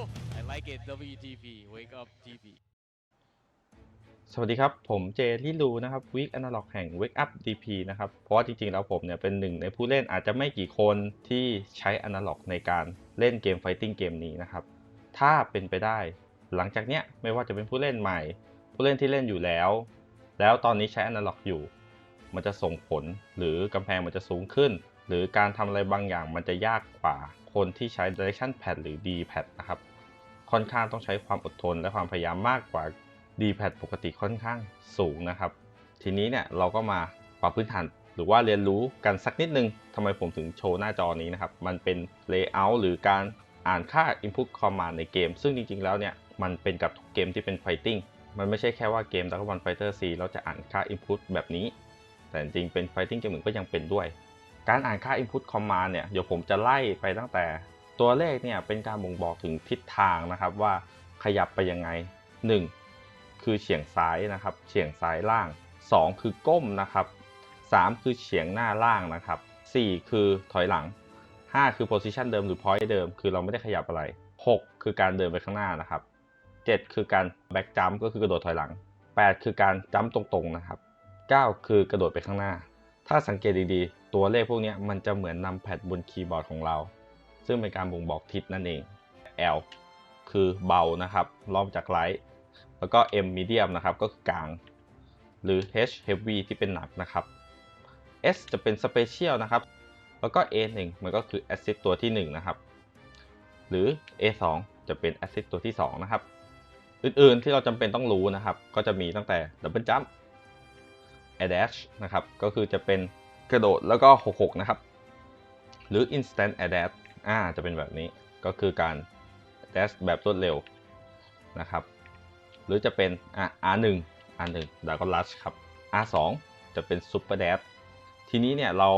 Oh, I like it. WTP. Wake up TP. สวัสดีครับ ผมเจลี่ลูนะครับ Week Analog แห่ง Wake Up DP นะครับ เพราะว่าจริงๆ แล้วผมเนี่ยเป็นหนึ่งในผู้เล่นอาจจะไม่กี่คนที่ใช้ Analog ในการเล่นเกม Fighting เกมนี้นะครับ ถ้าเป็นไปได้ หลังจากเนี้ยไม่ว่าจะเป็นผู้เล่นใหม่ ผู้เล่นที่เล่นอยู่แล้ว แล้วตอนนี้ใช้ Analog อยู่ มันจะส่งผลหรือกำแพงมันจะสูงขึ้น หรือการทำอะไรบางอย่างมันจะยากกว่า คนที่ใช้ Direction Pad หรือ D Pad นะครับ ค่อนข้างต้องใช้ความอดทนและความพยายามมากกว่า d p a d ปกติค่อนข้างสูงนะครับ ทีนี้เนี่ยเราก็มาปรับพื้นฐานหรือว่าเรียนรู้กันสักนิดนึงทำไมผมถึงโชว์หน้าจอนี้นะครับ มันเป็น Layout หรือการอ่านค่า Input Command ในเกม ซึ่งจริงๆแล้วเนี่ยมันเป็นกับทุกเกมที่เป็น Fighting มันไม่ใช่แค่ว่าเกม Dragon Ball Fighter C เราจะอ่านค่า Input แบบนี้ แต่จริงๆเป็น Fighting เกมอื่นก็ยังเป็นด้วย การอ่านค่า Input Command เนี่ยเดี๋ยวผมจะไล่ไปตั้งแต่ตัวเลขเนี่ยเป็นการบ่งบอกถึงทิศทางนะครับว่าขยับไปยังไง 1. คือเฉียงซ้ายนะครับ เฉียงซ้ายล่าง 2 คือก้มนะครับ 3 คือเฉียงหน้าล่างนะครับ 4 คือถอยหลัง 5 คือ position เดิมหรือ point เดิม คือเราไม่ได้ขยับอะไร 6 คือการเดินไปข้างหน้านะครับ 7 คือการ back jump ก็คือกระโดดถอยหลัง 8 คือการจัมตรงๆนะครับ 9 คือกระโดดไปข้างหน้า ถ้าสังเกตดีๆ ตัวเลขพวกนี้มันจะเหมือนนำแพดบนคีย์บอร์ดของเรา ซึ่งเป็นการบ่งบอกทิศนั่นเอง L คือเบานะครับรองจากไลท์แล้วก็ M medium นะครับก็คือกลาง หรือ H heavy ที่เป็นหนักนะครับ S จะเป็น special นะครับ แล้วก็ A1 มันก็คือ assist ตัวที่ 1 นะครับ หรือ A2 จะเป็น assist ตัวที่ 2 นะครับ อื่นๆที่เราจำเป็นต้องรู้นะครับ ก็จะมีตั้งแต่ double jump air dash นะครับก็คือจะเป็นกระโดดแล้วก็ 66 นะครับ หรือ instant air dash อ่าจะเป็นแบบนี้ก็คือการ dash แบบรวดเร็วนะครับหรือจะเป็นอะ R1 R1 แล้วก็ rush ครับ R2 จะเป็น super dash ทีนี้เนี่ยเรา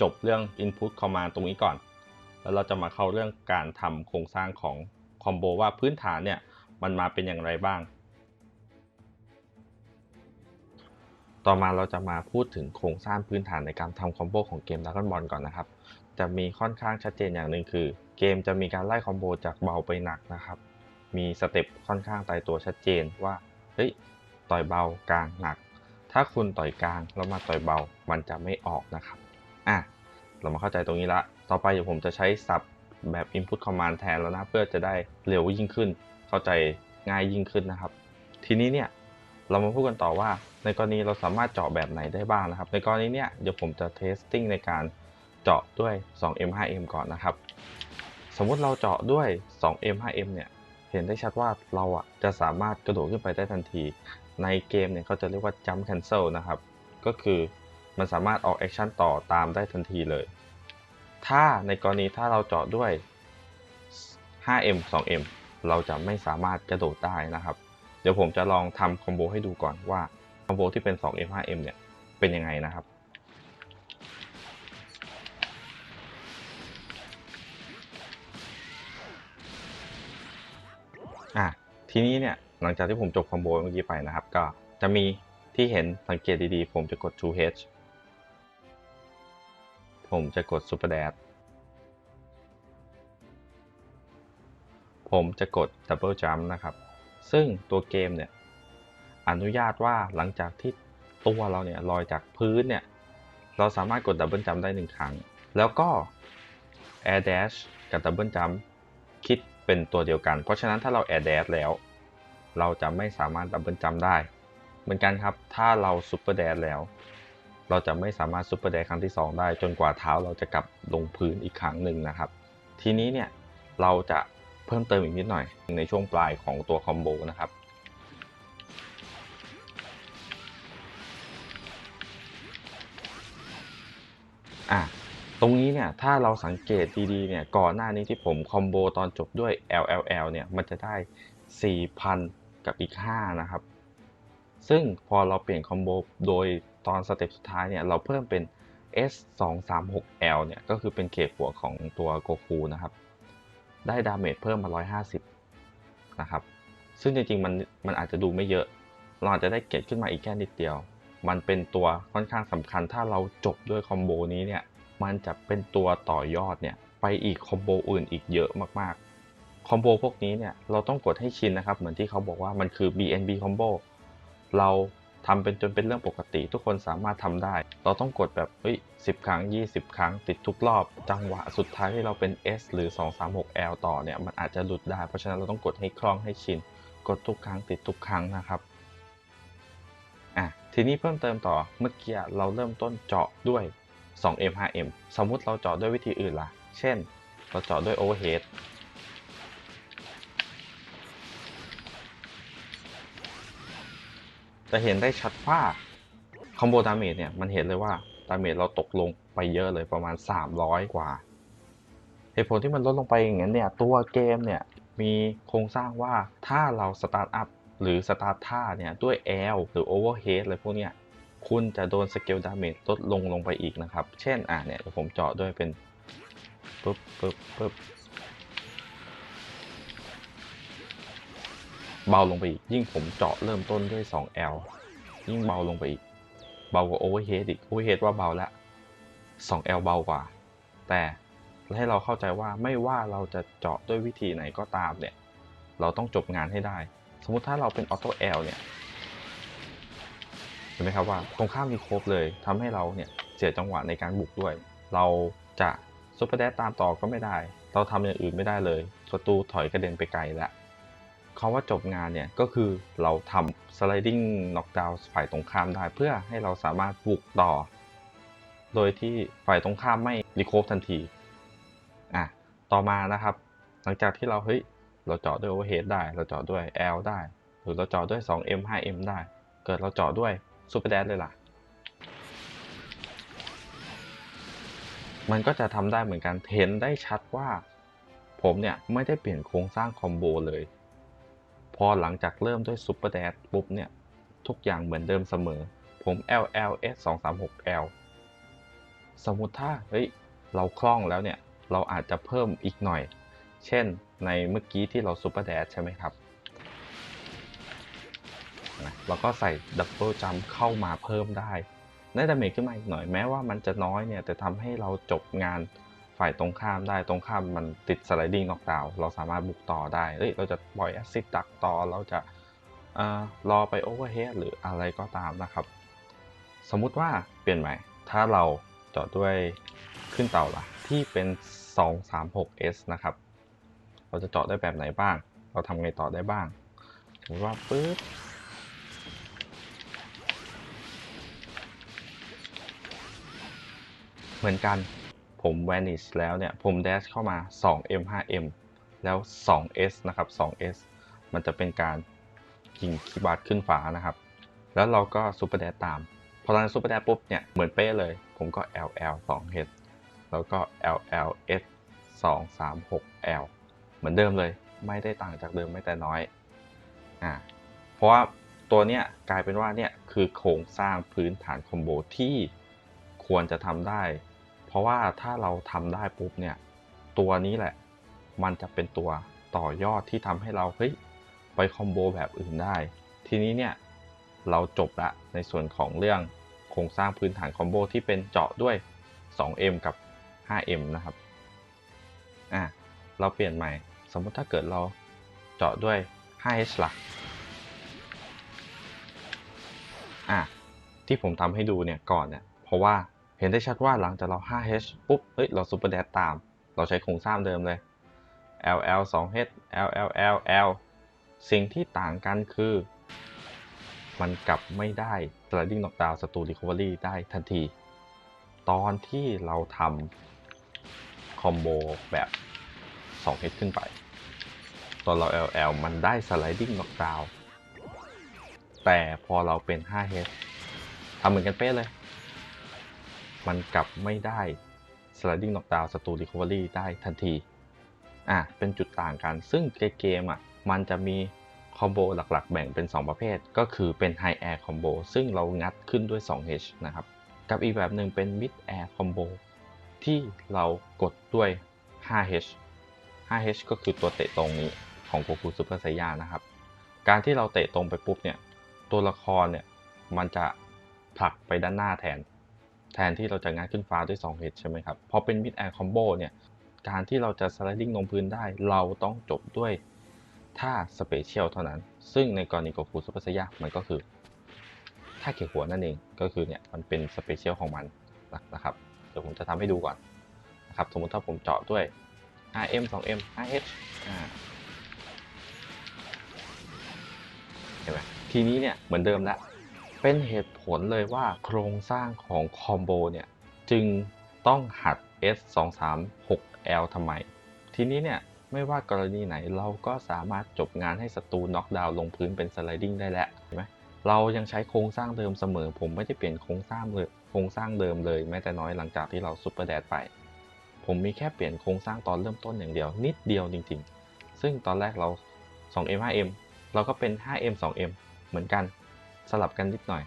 จบเรื่อง input command ตรงนี้ก่อน แล้วเราจะมาเข้าเรื่องการทำโครงสร้างของคอมโบว่าพื้นฐานเนี่ยมันมาเป็นอย่างไรบ้าง ต่อมาเราจะมาพูดถึงโครงสร้างพื้นฐานในการทำคอมโบของเกม Dragon Ball ก่อนนะครับ จะมีค่อนข้างชัดเจนอย่างหนึ่งคือ เกมจะมีการไล่คอมโบจากเบาไปหนักนะครับ มีสเต็ปค่อนข้างตายตัวชัดเจนว่า เฮ้ย ต่อยเบากลางหนัก ถ้าคุณต่อยกลางแล้วมาต่อยเบา มันจะไม่ออกนะครับ อะ เรามาเข้าใจตรงนี้ละ ต่อไปเดี๋ยวผมจะใช้ศัพท์แบบ input command แทนแล้วนะ เพื่อจะได้เร็วยิ่งขึ้น เข้าใจง่ายยิ่งขึ้นนะครับ ทีนี้เนี่ย เรามาพูดกันต่อว่าในกรณีเราสามารถเจาะแบบไหนได้บ้างนะครับ ในกรณีเนี้ยเดี๋ยวผมจะ testing ในการเจาะด้วย 2M 5M ก่อนนะครับ สมมุติเราเจาะด้วย 2M 5M เนี่ยเห็นได้ชัดว่าเราอะจะสามารถกระโดดขึ้นไปได้ทันที ในเกมเนี่ยเขาจะเรียกว่า jump cancel นะครับ ก็คือมันสามารถออกแอคชั่นต่อตามได้ทันทีเลย ถ้าในกรณีถ้าเราเจาะด้วย 5M 2M เราจะไม่สามารถกระโดดได้นะครับ ดี๋ยวผมจะลองทำคอมโบให้ดูก่อนว่าคอมโบที่เป็น 2M 5M เนี่ย เป็นยังไงนะครับ อะทีนี้เนี่ย หลังจากที่ผมจบคอมโบเมื่อกี้ไปนะครับ ก็จะมีที่เห็นสังเกตดีๆ ผมจะกด 2H ผมจะกด Super Dash ผมจะกด Double Jump นะครับ ซึ่งตัวเกมเนี่ยอนุญาตว่าหลังจากที่ตัวเราเนี่ยลอยจากพื้นเนี่ย เราสามารถกด Double Jump ได้หนึ่งครั้ง แล้วก็ Air Dash กับ Double Jump คิดเป็นตัวเดียวกัน เพราะฉะนั้นถ้าเรา Air Dash แล้ว เราจะไม่สามารถ Double Jump ได้ เหมือนกันครับ ถ้าเรา Super Dash แล้ว เราจะไม่สามารถ Super Dash ครั้งที่ 2 ได้ จนกว่าเท้าเราจะกลับลงพื้นอีกครั้งหนึ่งนะครับ ทีนี้เนี่ยเราจะ เพิ่มเติมอีกนิดหน่อย ในช่วงปลายของตัวคอมโบนะครับอะตรงนี้เนี่ยถ้าเราสังเกตดีๆเนี่ยก่อนหน้านี้ที่ผมคอมโบตอนจบด้วย LLL เนี่ยมันจะได้ 4,000 กับอีก 5 นะครับ ซึ่งพอเราเปลี่ยนคอมโบโดยตอนสเต็ปสุดท้ายเนี่ยเราเพิ่มเป็น S 2 3 6 L เนี่ยก็คือเป็นเขตหัวของตัวโกคูนะครับ ได้ดาเมจเพิ่มมา 150 นะครับ ซึ่งจริงๆ มันมันอาจจะดูไม่เยอะ เราอาจจะได้เกตขึ้นมาอีกแค่นิดเดียว มันเป็นตัวค่อนข้างสำคัญ ถ้าเราจบด้วยคอมโบนี้เนี่ย มันจะเป็นตัวต่อยอดเนี่ยไปอีกคอมโบอื่นอีกเยอะมากๆ คอมโบพวกนี้เนี่ยเราต้องกดให้ชินนะครับ เหมือนที่เขาบอกว่ามันคือ BNB combo เราทำเป็นจนเป็นเรื่องปกติ ทุกคนสามารถทำได้ เราต้องกดแบบเฮ้ย10 ครั้ง 20 ครั้งติดทุกรอบ จังหวะสุดท้ายที่เราเป็น S หรือ 236L ต่อเนี่ยมันอาจจะหลุดได้ เพราะฉะนั้นเราต้องกดให้คล่องให้ชิน กดทุกครั้งติดทุกครั้งนะครับอะทีนี้เพิ่มเติมต่อเมื่อกี้เราเริ่มต้นเจาะด้วย 2M 5M สมมุติเราเจาะด้วยวิธีอื่นล่ะ เช่น เราเจาะด้วย overhead จะเห็นได้ชัดว่า คอมโบดาเมจเนี่ยมันเห็นเลยว่าดาเมจเราตกลงไปเยอะเลยประมาณ 300 กว่าเหตุผลที่มันลดลงไปอย่างนั้นเนี่ยตัวเกมเนี่ยมีโครงสร้างว่าถ้าเราสตาร์ทอัพหรือสตาร์ทท่าเนี่ยด้วย L หรือ Overhead อะไรพวกเนี้ยคุณจะโดนสเกลดาเมจลดลงลงไปอีกนะครับ เช่นอะเนี่ยผมเจาะด้วยเป็นปึ๊บปึ๊บปึ๊บเบาลงไปอีก ยิ่งผมเจาะเริ่มต้นด้วย 2L ยิ่งเบาลงไปอีก เบากว่า Overhead อีก Overhead ว่าเบาแล้ว 2L เบากว่า แต่ให้เราเข้าใจว่าไม่ว่าเราจะเจาะด้วยวิธีไหนก็ตามเนี่ย เราต้องจบงานให้ได้ สมมุติถ้าเราเป็นออโต้แอลเนี่ยเห็นไหมครับว่าตรงข้ามมีครบเลยทำให้เราเนี่ยเสียจังหวะในการบุกด้วย เราจะซุปเปอร์แดตามต่อก็ไม่ได้ เราทำอย่างอื่นไม่ได้เลยศัตรูถอยกระเด็นไปไกลแล้ว คำว่าจบงานเนี่ยก็คือเราทำ sliding knockdown ฝ่ายตรงข้ามได้ เพื่อให้เราสามารถบุกต่อ โดยที่ฝ่ายตรงข้ามไม่รีโคฟทันทีอะต่อมานะครับ หลังจากที่เราเฮ้ยเราเจาะด้วย overhead ได้ เราเจาะด้วย L ได้ หรือเราเจาะด้วย 2M 5M ได้ เกิดเราเจาะด้วย Super Dash เลยล่ะ มันก็จะทำได้เหมือนกันเห็นได้ชัดว่า ผมเนี่ยไม่ได้เปลี่ยนโครงสร้างคอมโบเลย พอหลังจากเริ่มด้วย Super Dash ปุ๊บเนี่ย ทุกอย่างเหมือนเดิมเสมอ ผม L L S 2 3 6 L สมมุติถ้าเฮ้ยเราคล่องแล้วเนี่ย เราอาจจะเพิ่มอีกหน่อย เช่นในเมื่อกี้ที่เราซูเปอร์แดชใช่ไหมครับนะเราก็ใส่ดับเบิลจัมเข้ามาเพิ่มได้ได้ดาเมจขึ้นมาอีกหน่อยแม้ว่ามันจะน้อยเนี่ย แต่ทำให้เราจบงาน ฝ่ายตรงข้ามได้ตรงข้ามมันติดสไลดิ้งน็อกดาวเราสามารถบุกต่อได้เฮ้ยเราจะปล่อยแอซิดดักต่อเราจะเอ่อรอไปโอเวอร์เฮดหรืออะไรก็ตามนะครับ สมมุติว่าเปลี่ยนใหม่ ถ้าเราเจาะด้วยขึ้นเตาล่ะที่เป็น 236S นะครับ เราจะเจาะได้แบบไหนบ้าง เราทำไงต่อได้บ้าง สมมติว่าปึ๊บเหมือนกัน ผม vanish แล้วเนี่ย ผม dash เข้ามา 2M 5M แล้ว 2S นะครับ 2S มันจะเป็นการยิงคีย์บาร์ดขึ้นฟ้านะครับ แล้วเราก็ super dash ตาม พอตอนนั้น super dash ปุ๊บเนี่ย เหมือนเป๊ะเลย ผมก็ LL 2H แล้วก็ LLS 2 3 6 L เหมือนเดิมเลย ไม่ได้ต่างจากเดิมไม่แต่น้อย อ่า เพราะว่าตัวเนี้ยกลายเป็นว่าเนี่ยคือโครงสร้างพื้นฐานคอมโบที่ควรจะทำได้ เพราะว่าถ้าเราทำได้ปุ๊บเนี่ย ตัวนี้แหละ มันจะเป็นตัวต่อยอดที่ทำให้เราเฮ้ยไปคอมโบแบบอื่นได้ ทีนี้เนี่ยเราจบละในส่วนของเรื่องโครงสร้างพื้นฐานคอมโบที่เป็นเจาะด้วย 2M กับ 5M นะครับ อะ เราเปลี่ยนใหม่ สมมติถ้าเกิดเราเจาะด้วย 5H ล่ะอะ ที่ผมทำให้ดูเนี่ยก่อนเนี่ย เพราะว่า เห็นได้ชัดว่าหลังจากเรา 5H ปุ๊บ เฮ้ย เรา Super Dash ตาม เราใช้โครงสร้างเดิมเลย LL 2H LLL L สิ่งที่ต่างกันคือ มันกลับไม่ได้ sliding knockdown ศัตรู recovery ได้ทันที ตอนที่เราทำคอมโบแบบ 2H ขึ้นไป ตอนเรา LL มันได้ sliding knockdown แต่พอเราเป็น 5H ทำเหมือนกันเป๊ะเลย มันกลับไม่ได้ sliding knockdown ศัตรู recovery ได้ทันที อะ เป็นจุดต่างกัน ซึ่งเกมอะ มันจะมีคอมโบหลักๆ แบ่งเป็น 2 ประเภท ก็คือเป็น High Air Combo ซึ่งเรางัดขึ้นด้วย 2H นะครับ กับอีกแบบหนึ่งเป็น Mid Air Combo ที่เรากดด้วย 5H 5H ก็คือตัวเตะตรงนี้ของโกคูซูเปอร์ไซยานะครับ การที่เราเตะตรงไปปุ๊บเนี่ย ตัวละครเนี่ย มันจะผลักไปด้านหน้าแทน ทนที่เราจะงัดขึ้นฟ้าด้วย 2H ใช่ไหมครับ พอเป็น Mid Air Combo เนี่ย การที่เราจะสไลดิ้งลงพื้นได้ เราต้องจบด้วยท่าสเปเชียลเท่านั้น ซึ่งในกรณีโกคูซุปเปอร์ไซยะมันก็คือท่าเกี่ยวหัวนั่นเอง ก็คือเนี่ยมันเป็นสเปเชียลของมันนะครับ เดี๋ยวผมจะทำให้ดูก่อนนะครับ สมมติถ้าผมเจาะด้วย 5M 2M 5H อ่าเห็นไหมทีนี้เนี่ยเหมือนเดิมแล้ว เป็นเหตุผลเลยว่าโครงสร้างของคอมโบเนี่ย จึงต้องหัด S 2 3 6 L ทำไม ทีนี้เนี่ย ไม่ว่ากรณีไหนเราก็สามารถจบงานให้ศัตรูน็อกดาวน์ลงพื้นเป็นสไลดิ้งได้แล้วเห็นไหมเรายังใช้โครงสร้างเดิมเสมอ ผมไม่ได้เปลี่ยนโครงสร้างเลยโครงสร้างเดิมเลยแม้แต่น้อยหลังจากที่เราซุปเปอร์แดดไป ผมมีแค่เปลี่ยนโครงสร้างตอนเริ่มต้นอย่างเดียว นิดเดียวจริง ๆ ซึ่งตอนแรกเรา 2M 5M เราก็เป็น 5M 2M เหมือนกัน สลับกันนิดหน่อย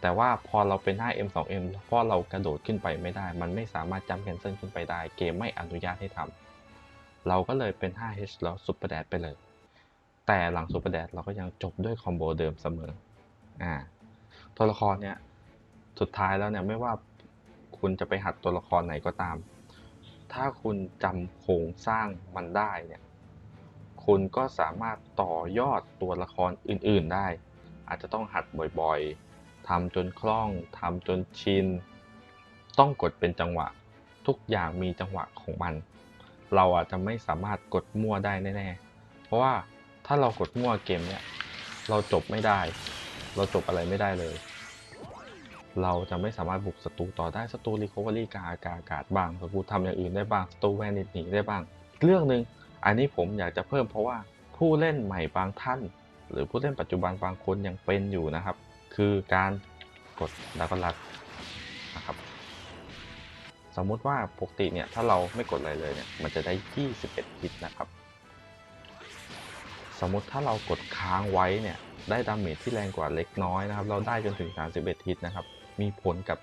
แต่ว่าพอเราเป็น 5M 2M เพราะเรากระโดดขึ้นไปไม่ได้ มันไม่สามารถจัมป์แคนเซิลขึ้นไปได้ เกมไม่อนุญาตให้ทำเราก็เลยเป็น 5H แล้วซุปเปอร์แดดไปเลย แต่หลังซุปเปอร์แดดเราก็ยังจบด้วยคอมโบเดิมเสมออ่าตัวละครเนี่ยสุดท้ายแล้วเนี่ยไม่ว่าคุณจะไปหัดตัวละครไหนก็ตาม ถ้าคุณจำโครงสร้างมันได้เนี่ย คุณก็สามารถต่อยอดตัวละครอื่น ๆ ได้ อาจจะต้องหัดบ่อยๆทำจนคล่องทำจนชิน ต้องกดเป็นจังหวะ ทุกอย่างมีจังหวะของมัน เราอาจจะไม่สามารถกดมั่วได้แน่ๆ เพราะว่าถ้าเรากดมั่วเกมเนี่ยเราจบไม่ได้ เราจบอะไรไม่ได้เลย เราจะไม่สามารถบุกศัตรูต่อได้ศัตรูรีคอเวอรี่กาอากาศกาศบ้างศัตรูทำอย่างอื่นได้บ้างศัตรูแวนิดหนีได้บ้าง เรื่องหนึ่งอันนี้ผมอยากจะเพิ่มเพราะว่าผู้เล่นใหม่บางท่าน หรือผู้เล่นปัจจุบันบางคนยังเป็นอยู่นะครับ คือการกดดาวก็รัดนะครับ สมมุติว่าปกติเนี่ยถ้าเราไม่กดอะไรเลยเนี่ยมันจะได้ 21ฮิตนะครับ สมมติถ้าเรากดค้างไว้เนี่ยได้ดาเมจที่แรงกว่าเล็กน้อยนะครับ เราได้จนถึง 31ฮิตนะครับ มีผลกับ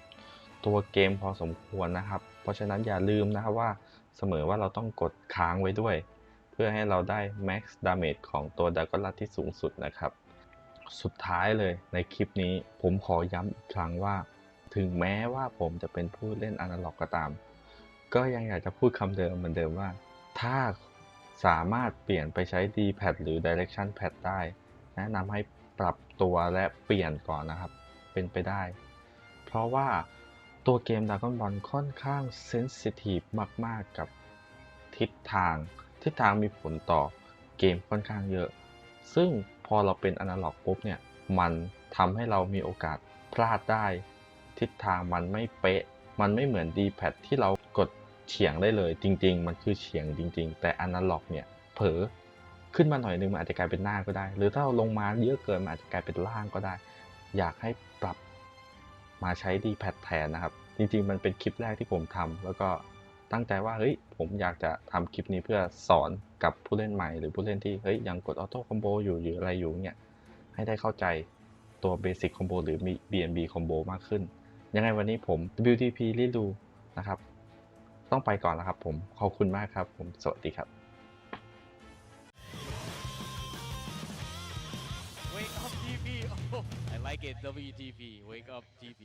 ตัวเกมพอสมควรนะครับ เพราะฉะนั้นอย่าลืมนะครับว่าเสมอว่าเราต้องกดค้างไว้ด้วย พื่อให้เราได้ max damage ของตัวดากอลัตที่สูงสุดนะครับ สุดท้ายเลยในคลิปนี้ผมขอย้ำอีกครั้งว่า ถึงแม้ว่าผมจะเป็นผู้เล่นอนาล็อกก็ตาม ก็ยังอยากจะพูดคำเดิมเหมือนเดิมว่า ถ้าสามารถเปลี่ยนไปใช้ D-pad หรือ Direction Pad ได้ แนะนำให้ปรับตัวและเปลี่ยนก่อนนะครับ เป็นไปได้ เพราะว่าตัวเกม Dragon Ball ค่อนข้างเซนซิทีฟมาก ๆ กับทิศทาง ทิศทางมีผลต่อเกมค่อนข้างเยอะ ซึ่งพอเราเป็นอนาล็อกปุ๊บเนี่ย มันทำให้เรามีโอกาสพลาดได้ ทิศทางมันไม่เป๊ะ มันไม่เหมือน D-pad ที่เรากดเฉียงได้เลย จริง ๆ มันคือเฉียงจริง ๆ แต่อนาล็อกเนี่ยเผลอขึ้นมาหน่อยนึงมันอาจจะกลายเป็นหน้าก็ได้ หรือถ้าเราลงมาเยอะเกินมันอาจจะกลายเป็นล่างก็ได้ อยากให้ปรับมาใช้ D-pad แทนนะครับ จริงๆ มันเป็นคลิปแรกที่ผมทำแล้วก็ ตั้งใจว่าเฮ้ยผมอยากจะทำคลิปนี้เพื่อสอนกับผู้เล่นใหม่ หรือผู้เล่นที่เฮ้ยยังกดออโต้คอมโบอยู่หรืออะไรอยู่เนี่ยให้ได้เข้าใจตัวเบสิ c คอมโบหรือ BNB คอมโบมากขึ้น ยังไงวันนี้ผม WTP รีดูนะครับ ต้องไปก่อนแล้วครับผม ขอบคุณมากครับผมสวัสดีครับ Wake up TV. Oh, I like it. WTV. Wake up TV.